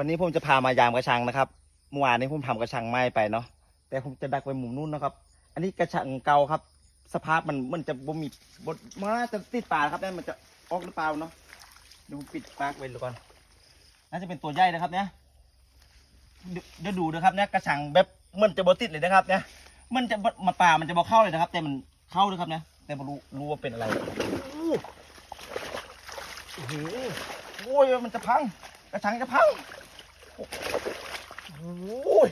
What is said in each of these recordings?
วันนี้ผมจะพามายามกระชังนะครับเมื่อวานนี้ผมทำกระชังไม้ไปเนาะแต่ผมจะดักไปมุมนู้นนะครับ อันนี้กระชังเก่าครับ สภาพมันมันจะบ่มีบดมันน่าจะติดปาครับเนี่ยมันจะออกหรือเปล่าเนาะดูปิดปากไว้ดูก่อนน่าจะเป็นตัวใหญ่นะครับเนี่ยเดี๋ยวดูนะครับเนี่ยกระชังแบบมันจะบติดเลยนะครับเนี่ยมันจะมาป่ามันจะบอเข้าเลยนะครับ แต่มันเข้าด้วยครับเนี่ยแต่ไม่รู้รู้ว่าเป็นอะไรโอ้โหโอ้ยมันจะพัง กระชังจะพัง โอ้ย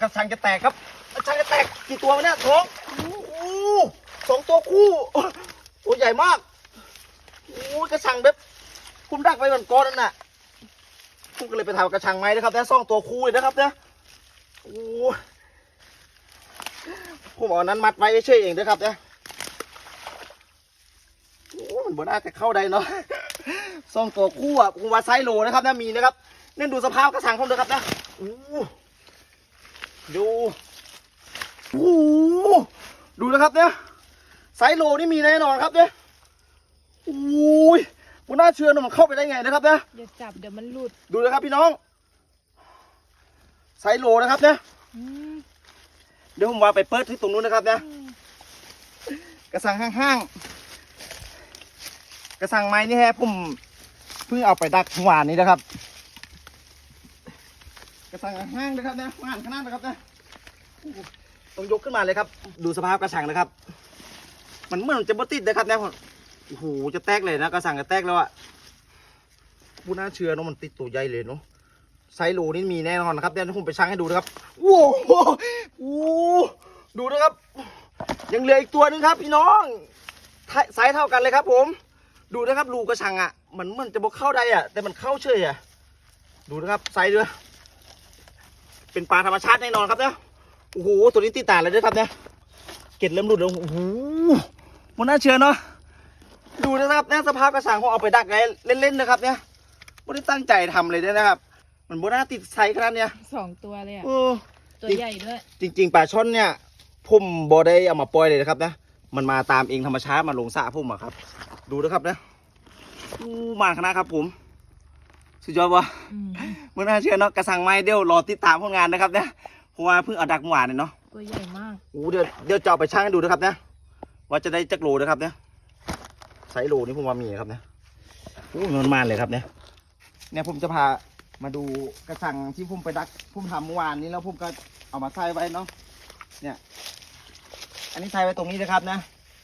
กระชังจะแตกครับกระชังจะแตกกี่ตัววะเนี่ยสองอสองตัวคู่ ตัวใหญ่มากโอ้ยกระชังแบบคุ้มดักไปเหมือนก้อนนั่นน่ะผมก็เลยไปทำกระชังไม้นะครับแต่สองตัวคู่เลยนะครับเนี่ยโอ้ผมเอานั้นมัดไว้เฉยเองนะครับเนี่ยโอ้มันบน่าจะเข้าได้เนาะ ซ่องตัวคู่อะผมว่าไซส์โลนะครับนะมีนะครับนี่ดูสภาพกระสังผมเลยครับนะโอ้ดูโอ้โหดูนะครับเนี่ยไซส์โลนี่มีแน่นอนครับเนี่ยโอ้ยผมน่าเชื่อนะมันเข้าไปได้ไงนะครับเนี่ยเดี๋ยวจับเดี๋ยวมันหลุดดูนะครับพี่น้องไซส์โลนะครับเนี่ยอืมเดี๋ยวผมว่าไปเปิดที่ตรงนู้นนะครับเนี่ยอืมกระสังห้างๆ กระสังไม้นี่แฮะผมเพิ่งเอาไปดักเมื่อวานนี้นะครับ กระสังห้างนะครับนะงานขนาดนะครับนะต้องยกขึ้นมาเลยครับ ดูสภาพกระสังนะครับ มันเหมือนจะบติดนะครับเนี่ยโอ้โหจะแตกเลยนะกระสังจะแตกแล้วอะบูน่าเชื่อเนอะมันติดตัวใหญ่เลยเนาะไซโลนี่มีแน่นอนนะครับเดี๋ยวผมไปชั่งให้ดูนะครับโอ้โหดูนะครับ ยังเหลืออีกตัวนึงครับ พี่น้องไทไซส์เท่ากันเลยครับผม ดูนะครับรูกระชังอะมันเหมันจะบอกเข้าได้อะ แต่มันเข้าเฉยอะ ดูนะครับไซส์ด้วยเป็นปลาธรรมชาติแน่นอนครับเนี่ยโอ้โหตัวนี้ติดตาเลยด้วยครับเนี่ยเกล็ดเริ่มหลุดแล้วโอ้โหมันน่าเชื่อเนาะดูนะครับเนี่ยสภาพกระชังผมเอาไปดักไว้เล่นๆนะครับ เนี่ยไม่ได้ตั้งใจทำเลยนะครับ มันบน่าติดไซส์ขนาดเนี้ยสองตัวเลยอะโอ้ตัวใหญ่ด้วย จริง ๆปลาช่อนเนี่ยผมบอได้เอามาปล่อยเลยนะครับนะ มันมาตามเองธรรมชาติมาลงสระผมอะครับ ดูนะครับนะอู้มาขนาดครับ ผม สุดยอดวะอืมเมื่อน่าเชื่อเนาะกระสังไม้เดี๋ยวรอติดตามผลงานนะครับนะเพราะว่าเพิ่งเอาดักเมื่อวานเนี่ยเนาะตัวใหญ่มากอู้เดี๋ยวเดี๋ยวจะเอาไปชั่งให้ดูนะครับนะว่าจะได้จักโลนะครับเนี่ยไซส์โลนี่ผมว่ามีนะครับนะอู้มันมาเลยครับเนี่ยเนี่ยผมจะพามาดูกระสังที่ผมไปดักผมทำเมื่อวานนี้แล้วผมก็เอามาใส่ไว้เนาะเนี่ย อันนี้ใช้ไว้ตรงนี้นะครับนะ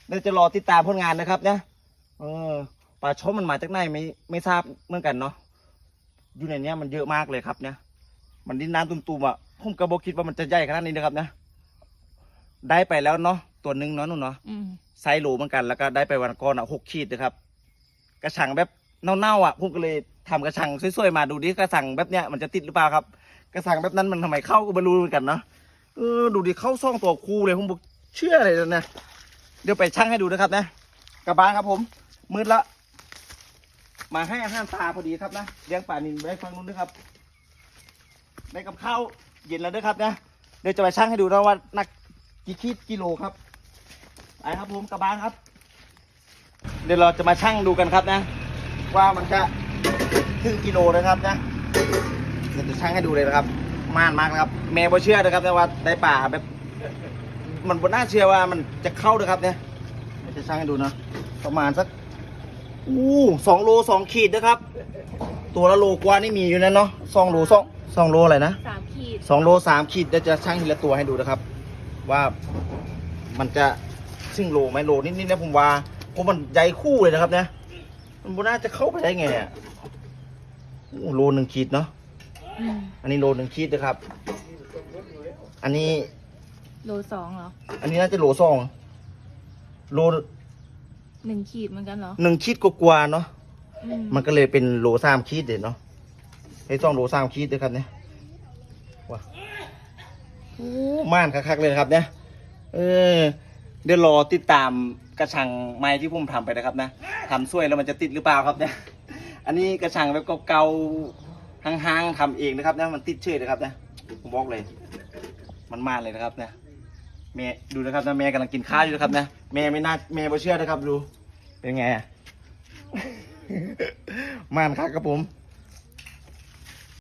เดี๋ยวจะรอติดตามผลงานนะครับนะเออปลาชมมันมาจากไหนไม่ไม่ทราบเหมือนกันเนาะอยู่ในเนี้ยมันเยอะมากเลยครับเนี่ยมันดินน้ำตุ่มๆอะผมก็บอกคิดว่ามันจะใหญ่ขนาดนี้นะครับนะได้ไปแล้วเนาะตัวหนึ่งเนาะนุ่นเนาะอืมไซส์โหลเหมือนกันแล้วก็ได้ไปวันก่อนอะหกขีดนะครับ กระชังแบบเน่าๆอะผมก็เลยทำกระชังสวยๆมาดูดิกระชังแบบเนี้ยมันจะติดหรือเปล่าครับ กระชังแบบนั้นมันทำไมเข้าก็ไม่รู้เหมือนกันเนาะเออดูดิเข้าซ่องตัวคูเลยผมบอก เชื่ออะไรเลยนะ เดี๋ยวไปชั่งให้ดูนะครับนะกลับบานครับผม มืดละ มาให้อาหารปลาพอดีครับนะเลี้ยงปลานินไว้ฟังนู้นด้วยครับ ได้กับข้าวเย็นแล้วด้วยครับนะ เดี๋ยวจะไปชั่งให้ดูนะว่าหนักกี่ขีดกิโลครับไปครับผมกลับบานครับ เดี๋ยวเราจะมาชั่งดูกันครับนะ ว่ามันจะถึงกิโลนะครับนะเดี๋ยวจะชั่งให้ดูเลยนะครับ ม่านมากนะครับ แม่บ่เชื่อนะครับแต่ว่าได้ป่าแบบ มันบ่น่าเชื่อว่ามันจะเข้านะครับเนี่ยเดี๋ยวจะชั่งให้ดูนะ ประมาณสักอู้สองโลสองขีดนะครับ ตัวละโลกว่านี่มีอยู่นะเนาะสองโลสองสองโลอะไรนะสามขีดสองโลสามขีดเดี๋ยวจะชั่งทีละตัวให้ดูนะครับ ว่ามันจะซึ่งโลไหมโลนิดๆนะผมว่าเพราะมันใหญ่คู่เลยนะครับเนี่ยมันบ่น่าจะเข้าไปได้ไงอะโอ้โลหนึ่งขีดเนาะอืมอันนี้โลหนึ่งขีดนะครับ อันนี้ โลสองเหรอ อันนี้น่าจะโลสองโลหนึ่งขีดเหมือนกันเหรอหนึ่งขีดกว่าๆเนาะอืมมันก็เลยเป็นโลสามขีดเด็ดเนาะไอ้ต้องโลสามขีดด้วยครับเนี่ยว้าโอ้ม่านคักๆเลยนะครับ เนี่ย เออ เดี๋ยวรอติดตามกระชังไม้ที่ผมทำไปนะครับนะทำสวยแล้วมันจะติดหรือเปล่าครับเนี่ย อันนี้กระชังแบบเก่าๆห่างๆทำเองนะครับนะมันติดเฉยนะครับนะผมบอกเลย มันมานเลยนะครับเนี่ย แม่ดูนะครับนะแม่กำลังกินข้าวอยู่นะครับนะแม่ไม่น่าแม่ไม่เชื่อนะครับดู เป็นไงอะม่านครับครับผม